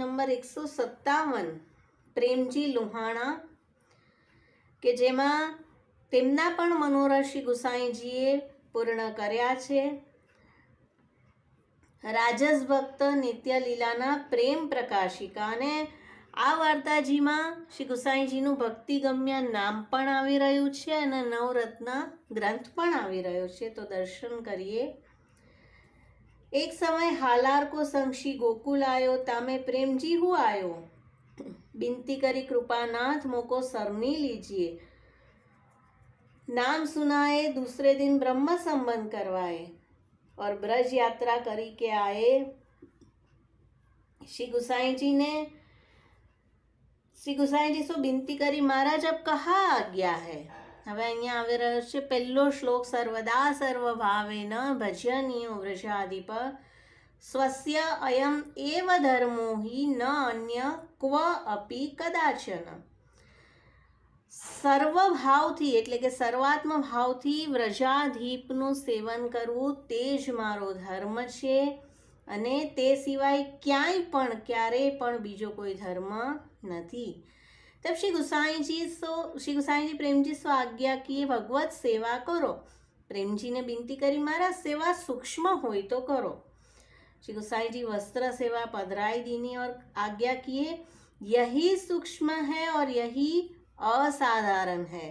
Number એકસો સત્તાવન, પ્રેમજી લુહાણા, કે જેમાં તેમના પણ મનોરથ શ્રી ગુસાઈજીએ પૂર્ણ કર્યા છે. રાજસ ભક્ત નિત્યલીલાના પ્રેમ પ્રકાશિકા અને આ વાર્તાજીમાં શ્રી ગુસાઈજીનું ભક્તિગમ્ય નામ પણ આવી રહ્યું છે અને નવરત્ન ગ્રંથ પણ આવી રહ્યો છે. તો દર્શન કરીએ. एक समय એક સમય હાલારકો સંક્ષી ગોકુલ प्रेम जी પ્રેમજી आयो। આવ્યો करी कृपा नाथ मोको सरनी लीजिए। नाम सुनाए, दूसरे दिन ब्रह्म संबंध करवाए और ब्रज यात्रा करी के आए। श्री गुसाई जी ने, श्री गुसाई जी सो बिनती करी, महाराज, अब कहा आ गया है? હવે અહીંયા આવી રહ્યો છે પહેલો શ્લોક, સર્વદા સર્વ ભાવે ન ભજનીયો વૃષાધિપ સ્વસ્ય અયમ એવ ધર્મો હિ ન અન્ય ક્વ અપી કદાચન. સર્વભાવથી, એટલે કે સર્વાત્મ ભાવથી વ્રજાધીપનું સેવન કરવું તે જ મારો ધર્મ છે અને તે સિવાય ક્યાંય પણ, ક્યારેય પણ બીજો કોઈ ધર્મ નથી. તબ શ્રી ગુસાઈજી સો શ્રી ગુસાઈજી પ્રેમજી સો આજ્ઞા કીએ ભગવત સેવા કરો પ્રેમજીને બિનતી કરી મારા સેવા સૂક્ષ્મ હોય તો કરો श्री गोसाई जी वस्त्र सेवा पधराई दीनी और आज्ञा किए यही सूक्ष्म है और यही असाधारण है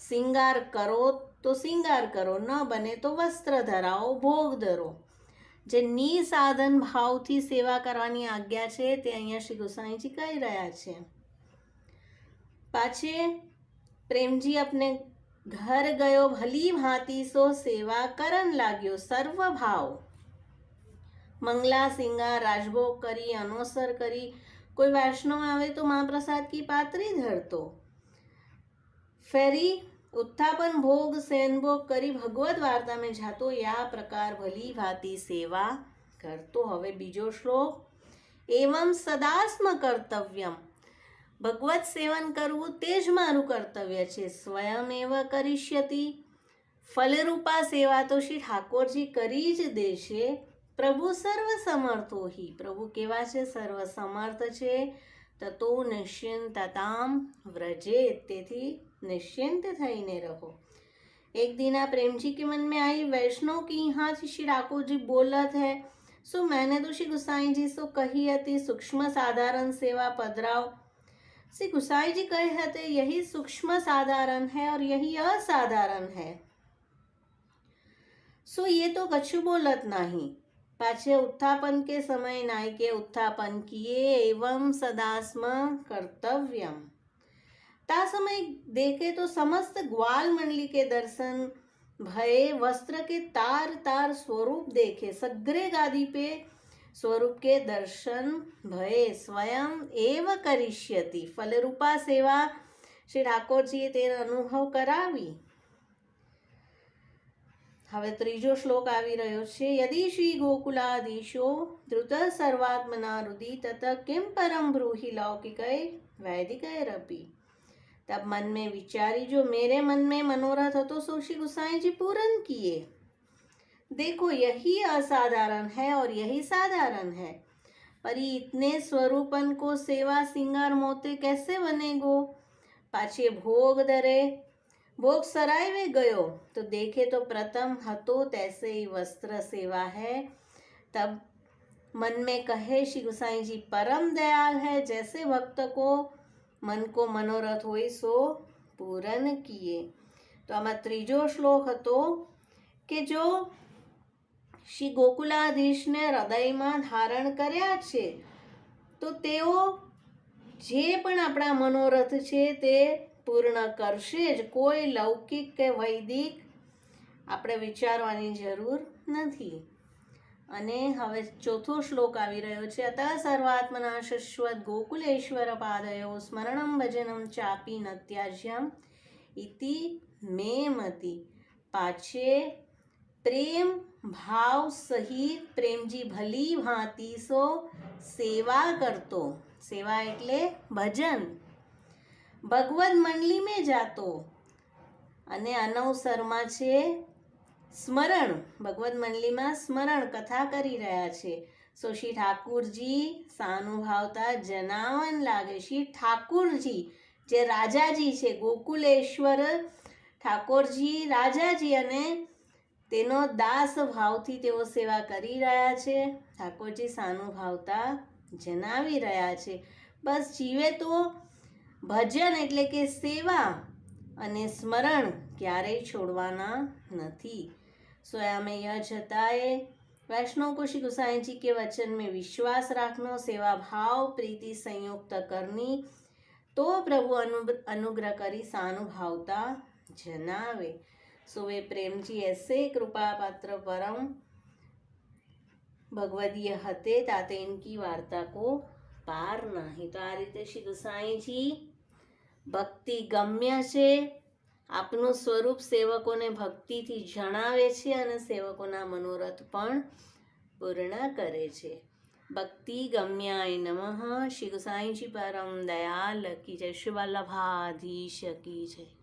सिंगार करो तो सिंगार કરો ન બને તો વસ્ત્ર ધરાવો ભોગ ધરો જે નિસાધન ભાવથી સેવા કરવાની આજ્ઞા છે તે અહીંયા શ્રી ગોસાઈજી કહી રહ્યા છે પાછે પ્રેમજી આપને ઘર ગયો ભલી ભાંતિ સો સેવા કરન લાગ્યો સર્વ ભાવ. મંગલા, સિંગા, રાજભોગ કરી, અનોસર કરી, કોઈ વૈષ્ણવ આવે તો મહાપ્રસાદ કી પાત્રી ધરતો. ફેરી ઉત્થાપન ભોગ, સેનભોગ કરી ભગવદ વાર્તા મેં જાતો, યા પ્રકાર ભલી ભાતી સેવા કરતો. હવે બીજો શ્લોક. એવમ સદાસ્મ કર્તવ્યમ. ભગવત સેવન કરવું તે જ મારું કર્તવ્ય છે સ્વયં એવ કરીષ્યતિ ફલરૂપા સેવા તો શ્રી ઠાકોરજી કરી જ દેશે પ્રભુ સર્વ સમર્થો હિ પ્રભુ કેવા છે સર્વ સમર્થ છે તતો નિશ્ચિંતતામ વ્રજે તેથી निश्चिंत થઈને રહો एक दिन आप प्रेम जी के मन में आई वैष्णव की यहाँ से श्री ठाकुर जी बोलत है सो मैंने तो श्री गुसाई जी सो कही હતી સૂક્ષ્મ સાધારણ સેવા પધરાવ श्री गुसाई जी कहे हते यही सूक्ष्म साधारण है और यही असाधारण है। सो ये तो कछु बोलत नहीं। पाछे उत्थापन के समय नाय के उत्थापन किए एवं सदास्म कर्तव्यम। ता समय देखे तो समस्त ग्वाल मंडली के दर्शन, भय वस्त्र के तार तार स्वरूप देखे, सग्रे गादी पे સ્વરૂપ કે દર્શન ભયે સ્વયં એવ કરિષ્યતિ. ફલરૂપા સેવા શ્રી ઠાકોરજીએ તેનો અનુભવ કરાવી. હવે ત્રીજો શ્લોક આવી રહ્યો છે. યદી શ્રી ગોકુલાદીશો ધૃત સર્વાત્મના રુદિ તત કેમ પરમ બ્રૂહી લૌકિકય વૈદિકયરપી. તબ મન મેં વિચારી જો મેરે મન મેં મનોરથ હતો સુશ્રી ગુસાઈજી પૂરન કિયે. देखो यही असाधारण है और यही साधारण है पर ये इतने स्वरूपन को सेवा सिंगार मोते कैसे बनेगो पाछे भोग दरे भोग सराय में गयो तो देखे तो प्रथम हतो तैसे ही वस्त्र सेवा है तब मन में कहे श्री गुसाई जी परम दयाल है जैसे भक्त को મન કો મનોરથ હોય સો પૂરન કીએ તો આમાં ત્રીજો શ્લોક હતો કે જો શ્રી ગોકુલાધીશને હૃદયમાં ધારણ કર્યા છે, તો તેઓ જે પણ આપણા મનોરથ છે તે પૂર્ણ કરશે જ. કોઈ લૌકિક કે વૈદિક આપણે વિચારવાની જરૂર નથી. અને હવે ચોથો શ્લોક આવી રહ્યો છે. અત સર્વાત્મના શશ્વત ગોકુલેશ્વર પાદયો સ્મરણમ ભજનમ ચાપી નત્યાજ્યમ ઇતિ મે મતી. પાછે પ્રેમ ભાવ સહિત પ્રેમજી ભલી ભાંતિ સો સેવા કરતો. સેવા એટલે ભજન. ભગવદ મંડલી મેં જાતો. અને અનવસરમાં છે સ્મરણ. ભગવદ મંડલીમાં સ્મરણ કથા કરી રહ્યા છે. સો શ્રી ઠાકુરજી સાનુભાવતા જનાવન લાગે. શ્રી ઠાકુરજી, જે રાજાજી છે, ગોકુલેશ્વર ઠાકોરજી રાજાજી અને તેનો દાસ ભાવથી તેઓ સેવા કરી રહ્યા છે. ઠાકોરજી સાનુભાવતા જણાવી રહ્યા છે. બસ જીવે તો ભજન એટલે કે સેવા અને સ્મરણ ક્યારેય છોડવાના નથી. સોયામૈયા જતાએ વૈષ્ણવ કુશી ગુસાઈજી કે વચન મેં વિશ્વાસ રાખનો, સેવા ભાવ પ્રીતિ સંયુક્ત કરની, તો પ્રભુ અનુગ્રહ કરી સાનુભાવતા જનાવે સુવે પ્રેમજી એસે કૃપાપાત્ર પરમ ભગવદીય હતે તાતે ઇનકી વાર્તા કો પાર નહીં. તો આ રીતે શ્રી ગુસાઈજી ભક્તિ ગમ્ય છે. આપનું સ્વરૂપ સેવકોને ભક્તિથી જણાવે છે અને સેવકોના મનોરથ પણ પૂર્ણ કરે છે. ભક્તિ ગમ્યાય નમઃ. શ્રી ગુસાઈજી પરમ દયાલ કી જય. શ્રી વલ્લભાધીશ કી જય.